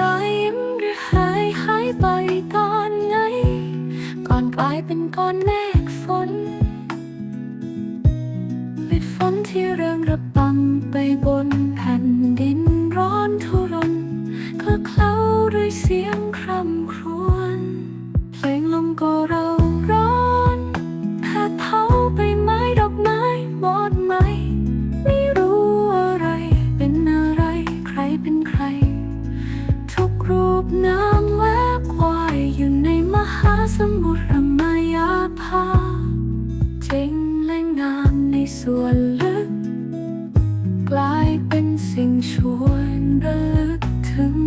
รอยยิ้มหรือหายหายไปตอนไหน ก่อนกลายเป็นก้อนเมฆฝนเม็ดฝนที่เริงระบำไปบนแผ่นดินร้อนทุรนคลาเคล้าด้วยเสียงคร่ำครวญเพลงลมก็เราร้อนแผดเผาไปไม้ดอกไม้หมดไหม ไม่รู้อะไร เป็นอะไร ใครเป็นใคร รูปน้ำแวบควายอยู่ในมหาสมุทรมายาภาเจ๋งและงามในส่วนลึก กลายเป็นสิ่งชวนระลึกถึง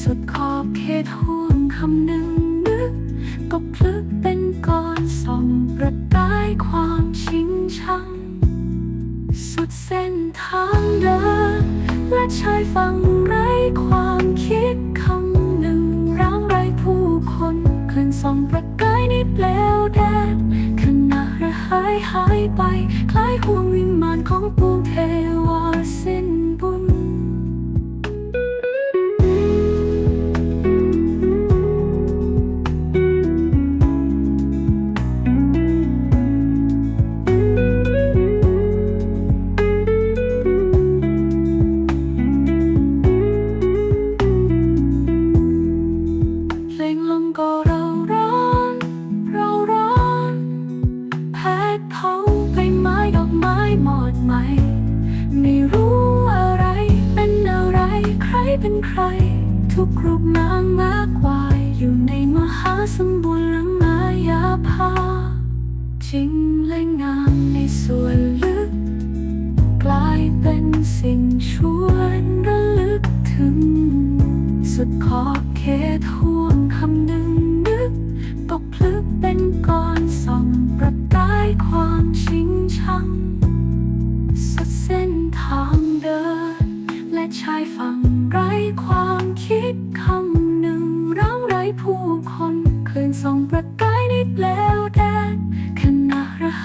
สุดขอบเขตห่วงคำหนึ่งนึกตกพลึกเป็นก้อนส่องประกายความชิงชัง สุดเส้นทางเดิน และชายฝั่งไร้ความคิดคำหนึ่งร่างไร้ผู้คนคลื่นส่องประกายในเปลวแดดขณะระหายหายไป คล้ายห่วงวิมานของปวงเทวาสิ เป็นใคร ทุกรูปนางมากกว่าอยู่ในมหาสมุทรมายาภาจริงและงามในส่วนลึก กลายเป็นสิ่งชวนระลึกถึง สุดขอบเขตห่วงคำหนึ่งนึกตกพลึก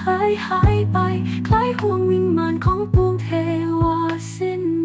หายหายไป คล้ายห่วงวิมานของปวงเทวาสิ้น